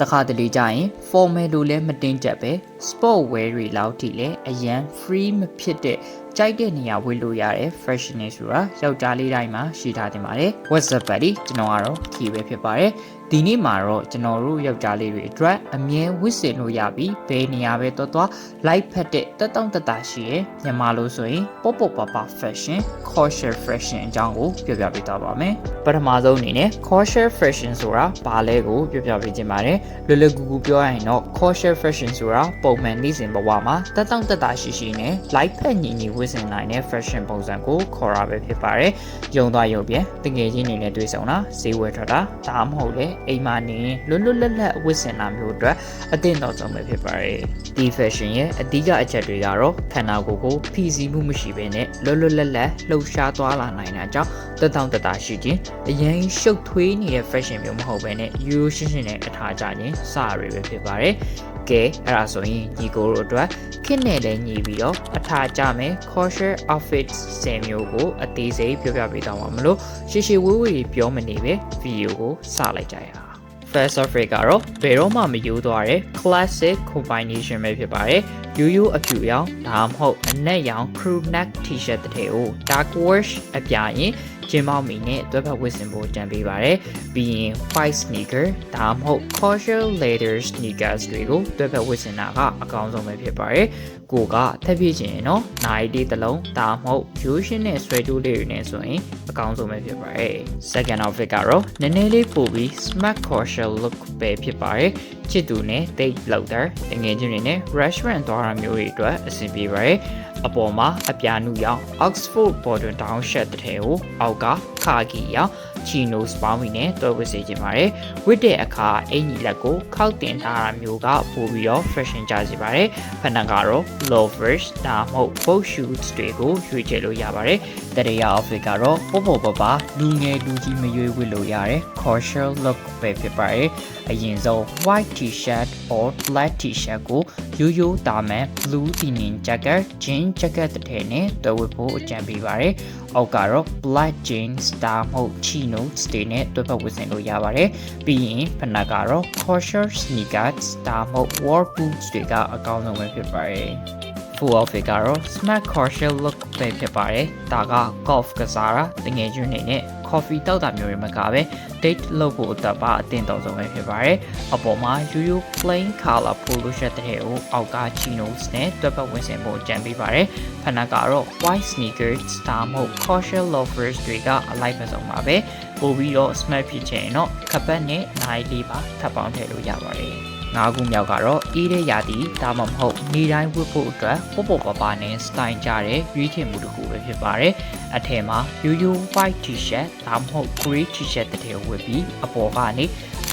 တခါတလေကြရင် formal လို့လည်းမတင်းကျပ်ပဲ sport wear တွေလောက်ထိလည်းအရန် free မဖြစ်တဲ့ကြိုက်တဲ့နေရာဝတ်လို့ရတဲ့ freshness ဆိုတာယောက်ျားလေးတိုင်းမှာရှိထားတင်ပါတယ် what's up buddy ကျွန်တော်ကတော့ key ပဲဖြစ်ပါတယ်ဒီနေ့မှာတော့ကျွန်တော်တို့ယောက်ျားလေးတွေအတွက်အမြဲဝတ်ဆင်လို့ရပြီးဘယ်နေရာပဲသွားသွား light ဖက်တဲ့တက်တောင့်တတရှိရယ်မြန်မာလို့ဆိုရင်ပေါ့ပေါ့ပါပါ fashion cautious fashion အကြောင်းကိုပြောပြပေးသွားပါမယ်ပထမဆုံးအနေနဲ့ cautious fashion ဆိုတာဘာလဲကိုပြောပြပေးခြင်းပါတယ်လွယ်လွယ်ကူကူပြောရရင်တော့ cautious fashion ဆိုတာပုံမှန်နေ့စဉ်ဘဝမှာတက်တောင့်တတရှိရှိနဲ့ light ဖက်ညီညီဝတ်ဆင်နိုင်တဲ့ fashion ပုံစံကိုခေါ်တာပဲဖြစ်ပါတယ်ယုံသွားယုံပြန်တကယ်ချင်းနေနဲ့တွေ့ဆုံတာဈေးဝယ်ထွက်တာဒါမှမဟုတ်လေအိမ်မှာနေလွတ်လွတ်လပ်လပ်ဝတ်ဆင်တာမျိုးအတွက်အသင့်တော်ဆုံးပဲဖြစ်ပါတယ်ဒီ fashion ရဲ့အဓိကအချက်တွေကတော့ခန္ဓာကိုယ်ကိုဖိစီးမှုမရှိဘဲနဲ့လွတ်လွတ်လပ်လပ်လှုပ်ရှားသွားလာနိုင်တာကြောင့်တက်တောင့်တတရှိခြင်းအရင်ရှုပ်ထွေးနေတဲ့ fashion မျိုးမဟုတ်ဘဲနဲ့ရိုးရိုးရှင်းရှင်းနဲ့အထားကြခြင်းစရပဲဖြစ်ပါတယ် ကဲအဲ့ဒါဆိုရင်ညီကိုတို့အတွက်ခင်းနဲ့လည်းညီပြီးတော့အထာကြမယ် cautious outfits ဆယ်မျိုးကိုအသေးစိတ်ပြောပြပေးတော့မှာမလို့ရှေရှေဝေးဝေးပြောမနေပဲဗီဒီယိုကိုစလိုက်ကြရအောင် First of all ကတော့ဘယ်တော့မှမယူသွားတဲ့ classic combination ပဲဖြစ်ပါတယ်။ရိုးရိုးအဖြူရောင်ဒါမှမဟုတ်အနက်ရောင် crew neck t-shirt တစ်ထည်ကို dark wash အပြရင် ကျင်းမောက်မီနဲ့တွဲဖက်ဝတ်ဆင်ဖို့ကြံပေးပါတယ်။ပြီးရင် white sneaker ဒါမှမဟုတ် casual leather sneakers တွေကိုတွဲဖက်ဝတ်ဆင်တာကအကောင်းဆုံးပဲဖြစ်ပါတယ်။ကိုကထပ်ပြည့်ချင်ရင်တော့နိုင်လေးတစ်လုံးဒါမှမဟုတ်ရိုးရှင်းတဲ့ဆွဲကြိုးလေးတွေနဲ့ဆိုရင်အကောင်းဆုံးပဲဖြစ်ပါတယ်။ second outfit ကတော့နည်းနည်းလေးပိုပြီး smart casual look ပဲဖြစ်ပါတယ်။ချစ်သူနဲ့ date လောက်တာတငယ်ချင်းတွေနဲ့ restaurant သွားတာမျိုးတွေအတွက်အဆင်ပြေပါတယ်။အပေါ်မှာအပြာနုရောင် Oxford Border Down Shirt တစ်ထည်ကိုအောက် 뭐가 가기야 ခါကီရောင် Chino Spalmy နဲ့တွဲဝတ်စေချင်ပါတယ်။ဝတ်တဲ့အခါအင်ကြီးလက်ကိုခောက်တင်ထားတာမျိုးကပိုပြီးတော့ fashion ကြစေပါတယ်။ဖဏကတော့ loafers ဒါမှမဟုတ် boat shoes တွေကိုရွေးချယ်လို့ရပါတယ်။တရေယာ outfit ကတော့ပေါ်ပေါ်ပပလူငယ်လူကြီးမရွေးဝတ်လို့ရတယ်။ casual look ပဲဖြစ်ပါတယ်။အရင်ဆုံး white t-shirt or black t-shirt ကိုရိုးရိုးတာမယ် blue denim jacket jean jacket တစ်ထည်နဲ့တွဲဝတ်ဖို့အကြံပေးပါတယ်။အောက်ကတော့ black jeans ဒါမှမဟုတ် chinos တွေနဲ့တွဲဖက်ဝတ်ဆင်လို့ရပါတယ်။ပြီးရင်ဖနက်ကတော့ cautious sneakers ဒါမှမဟုတ် work boots တွေကအကောင်းဆုံးပဲဖြစ်ပါတယ်။ full outfit ကတော့ smart casual look ပဲဖြစ်ပါတယ်။ဒါက golf ကစားတာတငယ်ချင်းတွေနဲ့ coffee တောက်တာမျိုးတွေမကပဲ date လုပ်ဖို့အတွက်ပါအသင့်တော်ဆုံးပဲဖြစ်ပါတယ်။အပေါ်မှာရိုးရိုး plain color polo shirt တစ်ထည်ကိုအောက်က chinos နဲ့တွဲပတ်ဝင်ဆင်ဖို့ကြံပေးပါတယ်။ဖနက်ကတော့ white sneakers ဒါမှမဟုတ် casual loafers တွေကအလိုက်မဆုံးပါပဲ။ပို့ပြီးတော့ smart ဖြစ်ချင်တော့ခပတ်နဲ့နိုင်လေးပါထပ်ပေါင်းထည့်လို့ရပါတယ်။ ငါးခုမြောက်ကတော့အေးတဲ့ရာသီဒါမှမဟုတ်နေတိုင်းဝတ်ဖို့အတွက်ပေါ့ပေါ့ပါပါနဲ့စတိုင်ကြတဲ့ရွေးချယ်မှုတစ်ခုပဲဖြစ်ပါတယ်။အထက်မှာရိုးရိုး white t-shirt ဒါမှမဟုတ် gray t-shirt တစ်ထည်ဝတ်ပြီးအပေါ်ကနေ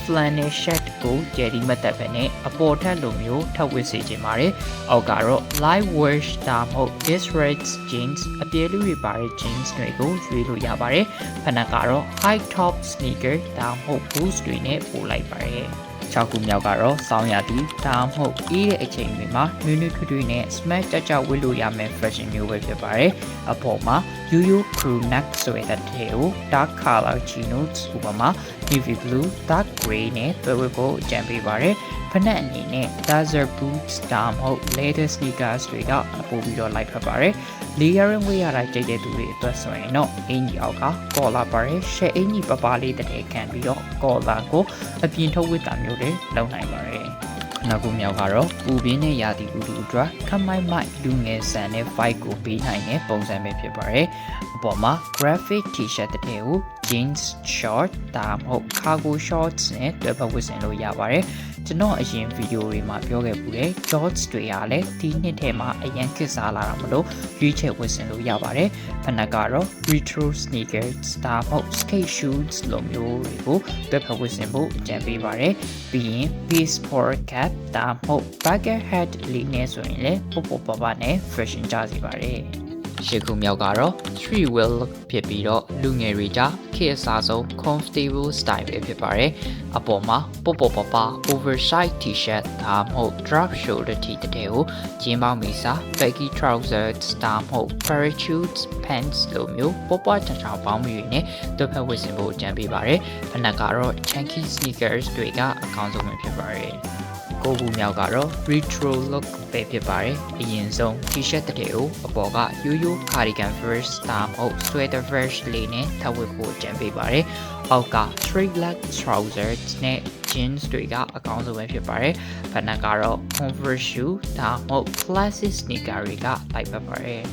flannel shirt ကိုကျယ်ဒီမတ်တက်ပဲနဲ့အပေါ်ထက်လိုမျိုးထပ်ဝတ်စေချင်ပါတယ်။အောက်ကတော့ light wash ဒါမှမဟုတ် disreds jeans အပြည့်လူတွေပါတဲ့ jeans တွေကိုရွေးလို့ရပါတယ်။ဖနက်ကတော့ high top sneaker ဒါမှမဟုတ် boots တွေနဲ့ပို့လိုက်ပါတယ်။ 6ခုမြောက်ကတော့စောင်းရသည်ဒါမှမဟုတ်အေးတဲ့အချိန်တွေမှာနွေးနွေးထွေးထွေးနဲ့ smash ကြကြဝတ်လို့ရမယ့် fashion မျိုးပဲဖြစ်ပါတယ်အပေါ်မှာ you you crew neck ဆိုတဲ့တဲ့ကို dark color chinos ဥပမာ navy blue dark gray နဲ့တွဲဝတ်ဖို့အကြံပေးပါတယ်ဖနက်အနေနဲ့ desert boots ဒါမှမဟုတ် leather sneakers တွေကအပိုးပြီးတော့လိုက်ဖက်ပါတယ်။ layering ဝေးရတာကြိုက်တဲ့သူတွေအတွက်ဆိုရင်တော့အင်ကြီးအောက်က collar ပါတယ်။ share အင်ကြီးပပလေးတစ်ထည်ခံပြီးတော့ collar ကိုအပြင်ထုတ်ဝတ်တာမျိုးတွေလုပ်နိုင်ပါတယ်။နောက်ခုမြောက်ကတော့ပူပြင်းတဲ့ရာသီဥတုအတွက်ခမိုက်မိုက်လူငယ်ဆန်တဲ့ vibe ကိုပေးနိုင်တဲ့ပုံစံပဲဖြစ်ပါတယ်။အပေါ်မှာ graphic t-shirt တစ်ထည်ကို jeans short ဒါမှမဟုတ် cargo shorts နဲ့တွဲဖက်ဝတ်ဆင်လို့ရပါတယ်။ ကျွန်တော်အရင်ဗီဒီယိုတွေမှာပြောခဲ့ပူတယ် shorts တွေကလည်းဒီနှစ်ထဲမှာအရင်ခစ်စားလာတာမလို့ရွေးချယ်ဝတ်ဆင်လို့ရပါတယ်။ဖနက်ကတော့ retro sneakers ဒါမှမဟုတ် skate shoes လိုမျိုးတွေကိုတွဲဖက်ဝတ်ဆင်ဖို့အကြံပေးပါတယ်။ပြီးရင် baseball cap ဒါမှမဟုတ် bucket hat လေးနဲ့ဆိုရင်လည်းပေါ့ပေါ့ပါပါနဲ့ fashion ကြစီပါတယ်။ ရှစ်ခုမြောက်ကတော့ three wheel look ဖြစ်ပြီးတော့လူငယ်တွေကြားခေတ်အစားဆုံး comfortable style ပဲဖြစ်ပါတယ်အပေါ်မှာပေါပေါပပ oversize t-shirt ဒါမှမဟုတ် drop shoulder tee တဲ့ကိုဂျင်းပေါင်းမီစာ baggy trousers ဒါမှမဟုတ် parachute pants လိုမျိုးပေါပွားချောင်ချောင်ပေါင်းမိတွေနဲ့တွက်ဖက်ဝတ်ဆင်ဖို့ကြံပေးပါတယ်ဖနက်ကတော့ chunky sneakers တွေကအကောင်းဆုံးပဲဖြစ်ပါတယ် ကိုကူမြောက်ကတော့ retro look ပဲဖြစ်ပါတယ်အရင်ဆုံး t-shirt တဲ့ကိုအပေါ်ကရိုးရိုး cardigan first ဒါမှမဟုတ် sweater first လေးနဲ့ထပ်ဝတ်ဖို့ကြံပေးပါတယ်အောက်က straight leg trousers နဲ့ jeans တွေကအကောင်းဆုံးပဲဖြစ်ပါတယ်ဖနက်ကတော့ converse shoe ဒါမှမဟုတ် classic sneaker တွေကလိုက်ပတ်ပါတယ်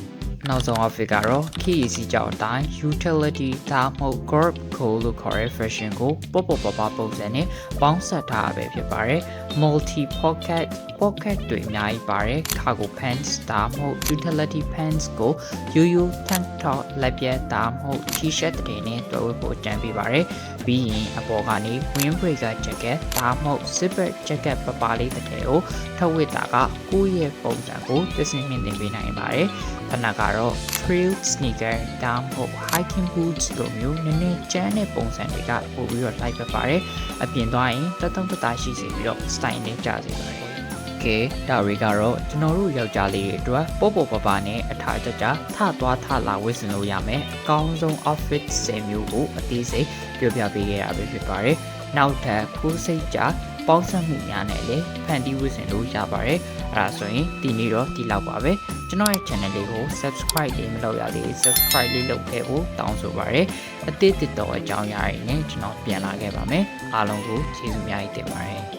နောက်ဆုံး outfit ကတော့ KEC ကြောင့်အတိုင်း utility ဒါမှမဟုတ် corp ကိုလို့ခေါ်တဲ့ fashion ကိုပေါ့ပေါ့ပါပါပုံစံနဲ့ပေါင်းစပ်ထားတာပဲဖြစ်ပါတယ် multi pocket pocket တွေအများကြီးပါတယ် cargo pants ဒါမှမဟုတ် utility pants ကိုရိုးရိုး tank top လက်ပြတ်ဒါမှမဟုတ် t-shirt တွေနဲ့တွဲဝတ်ဖို့ကြံပေးပါတယ်ပြီးရင်အပေါ်ကနေ windbreaker jacket ဒါမှမဟုတ် zipper jacket ပပလေးတစ်ထည်ကိုထပ်ဝတ်တာကကိုယ့်ရဲ့ပုံစံကိုတစင်မြင့်တင်ပေးနိုင်ပါတယ်ဖနက်ကတော့ trail sneaker ဒါမှမဟုတ် hiking boots လိုမျိုးနည်းနည်းကျန်းတဲ့ပုံစံတွေကပို့ပြီးတော့လိုက်ပတ်ပါတယ်အပြင်သွားရင်တသုံးတသားရှိစေပြီးတော့ style နဲ့ကြစေပါတယ် ကဲဒါတွေကတော့ကျွန်တော်တို့ယောက်ျားလေးတွေအတွက်ပေါ့ပေါ့ပပနဲ့အထားကြကြထသွားထလာဝတ်ဆင်လို့ရမယ်အကောင်းဆုံး outfit 10မျိုးကိုအသေးစိတ်ပြောပြပေးခဲ့ရပါဖြစ်ပါတယ်နောက်ထပ်ကိုယ်စိတ်ကြပေါင်းစပ်မှုများနဲ့လည်းဖန်တီးဝတ်ဆင်လို့ရပါတယ်အဲ့ဒါဆိုရင်ဒီနေ့တော့ဒီလောက်ပါပဲကျွန်တော်ရဲ့ channel လေးကို subscribe လေးမလုပ်ရသေးဘူး subscribe လေးလုပ်ခဲ့ဖို့တောင်းဆိုပါရစေအသစ်တစ်တော်အကြောင်းအရာတွေနဲ့ကျွန်တော်ပြန်လာခဲ့ပါမယ်အားလုံးကိုကျေးဇူးများကြီးတင်ပါတယ်